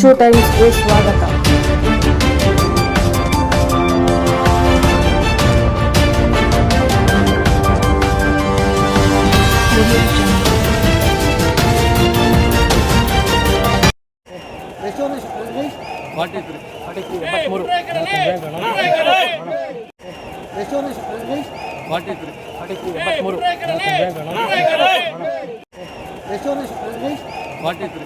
ಕಿಚ್ಚು ಟೈಮ್ಸ್ಗೆ ಸ್ವಾಗತ forty three forty three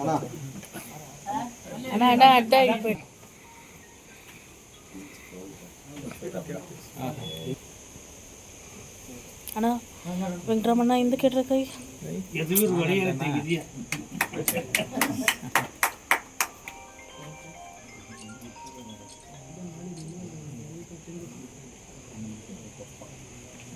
అన్నా అన్నా అడ్డ అన్నా వెంకటరమణ ఎందుకు ఎట్రకాయ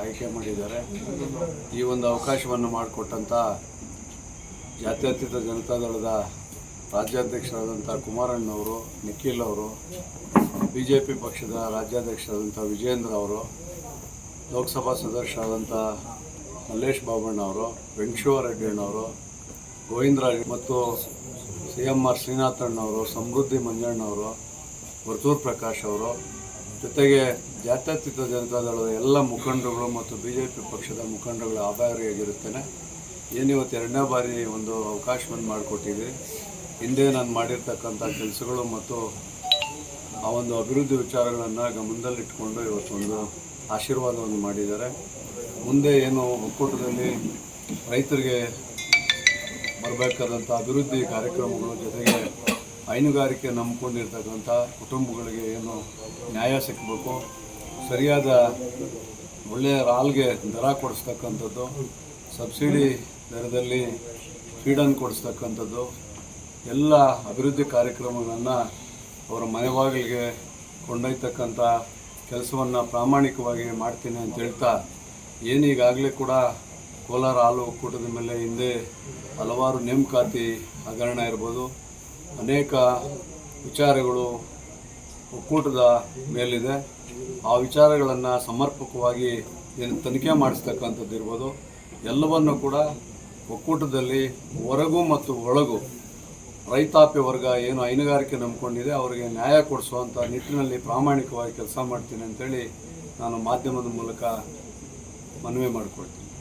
ಆಯ್ಕೆ ಮಾಡಿದ್ದಾರೆ. ಈ ಒಂದು ಅವಕಾಶವನ್ನು ಮಾಡಿಕೊಟ್ಟಂಥ ಜಾತ್ಯತೀತ ಜನತಾದಳದ ರಾಜ್ಯಾಧ್ಯಕ್ಷರಾದಂಥ ಕುಮಾರಣ್ಣವರು, ನಿಖಿಲ್ ಅವರು ಬಿ ಜೆ ಪಿ ಪಕ್ಷದ ರಾಜ್ಯಾಧ್ಯಕ್ಷರಾದಂಥ ವಿಜೇಂದ್ರ ಅವರು, ಲೋಕಸಭಾ ಸದಸ್ಯರಾದಂಥ ಮಲ್ಲೇಶ್ ಬಾಬಣ್ಣವರು ಅಣ್ಣವರು ಗೋವಿಂದರಾಜ್ ಮತ್ತು ಸಿ ಎಂ ಆರ್ ಶ್ರೀನಾಥಣ್ಣವರು, ಸಮೃದ್ಧಿ ಮಂಜಣ್ಣವರು, ವರ್ತೂರ್ ಪ್ರಕಾಶ್ ಅವರು. ಜೊತೆಗೆ ಜಾತ್ಯತೀತ ಜನತಾದಳದ ಎಲ್ಲ ಮುಖಂಡರುಗಳು ಮತ್ತು ಬಿ ಜೆ ಪಿ ಪಕ್ಷದ ಮುಖಂಡರುಗಳ ಆಭಾರಿಯಾಗಿರುತ್ತೇನೆ ಏನಿವತ್ತು ಎರಡನೇ ಬಾರಿ ಒಂದು ಅವಕಾಶವನ್ನು ಮಾಡಿಕೊಟ್ಟಿದ್ದೀರಿ ಹಿಂದೆ ನಾನು ಮಾಡಿರ್ತಕ್ಕಂಥ ಕೆಲಸಗಳು ಮತ್ತು ಆ ಒಂದು ಅಭಿವೃದ್ಧಿ ವಿಚಾರಗಳನ್ನು ಗಮನದಲ್ಲಿಟ್ಕೊಂಡು ಇವತ್ತೊಂದು ಆಶೀರ್ವಾದವನ್ನು ಮಾಡಿದ್ದಾರೆ. ಮುಂದೆ ಏನು ಒಕ್ಕೂಟದಲ್ಲಿ ರೈತರಿಗೆ ಬರಬೇಕಾದಂಥ ಅಭಿವೃದ್ಧಿ ಕಾರ್ಯಕ್ರಮಗಳು ಜೊತೆಗೆ ಹೈನುಗಾರಿಕೆ ನಂಬಿಕೊಂಡಿರ್ತಕ್ಕಂಥ ಕುಟುಂಬಗಳಿಗೆ ಏನು ನ್ಯಾಯ ಸಿಕ್ಕಬೇಕು ಸರಿಯಾದ ಒಳ್ಳೆಯ ಹಾಲ್ಗೆ ದರ ಕೊಡಿಸ್ತಕ್ಕಂಥದ್ದು, ಸಬ್ಸಿಡಿ ದರದಲ್ಲಿ ಫೀಡನ್ನು ಕೊಡಿಸ್ತಕ್ಕಂಥದ್ದು, ಎಲ್ಲ ಅಭಿವೃದ್ಧಿ ಕಾರ್ಯಕ್ರಮಗಳನ್ನು ಅವರ ಮನೆವಾಗಲಿಗೆ ಕೊಂಡೊಯ್ತಕ್ಕಂಥ ಕೆಲಸವನ್ನು ಪ್ರಾಮಾಣಿಕವಾಗಿ ಮಾಡ್ತೀನಿ ಅಂತ ಹೇಳ್ತಾ ಏನೀಗಾಗಲೇ ಕೂಡ ಕೋಲಾರ ಹಾಲು ಒಕ್ಕೂಟದ ಮೇಲೆ ಹಿಂದೆ ಹಲವಾರು ನೇಮಕಾತಿ ಹಗರಣ ಇರ್ಬೋದು. ಅನೇಕ ವಿಚಾರಗಳು ಒಕ್ಕೂಟದ ಮೇಲಿದೆ. ಆ ವಿಚಾರಗಳನ್ನು ಸಮರ್ಪಕವಾಗಿ ಏನು ತನಿಖೆ ಮಾಡಿಸ್ತಕ್ಕಂಥದ್ದು ಇರ್ಬೋದು. ಎಲ್ಲವನ್ನು ಕೂಡ ಒಕ್ಕೂಟದಲ್ಲಿ ಹೊರಗು ಮತ್ತು ಒಳಗು ರೈತಾಪಿ ವರ್ಗ ಏನು ಹೈನುಗಾರಿಕೆ ನಂಬಿಕೊಂಡಿದೆ, ಅವರಿಗೆ ನ್ಯಾಯ ಕೊಡಿಸುವಂಥ ನಿಟ್ಟಿನಲ್ಲಿ ಪ್ರಾಮಾಣಿಕವಾಗಿ ಕೆಲಸ ಮಾಡ್ತೀನಿ ಅಂತೇಳಿ ನಾನು ಮಾಧ್ಯಮದ ಮೂಲಕ ಮನವಿ ಮಾಡಿಕೊಳ್ತೀನಿ.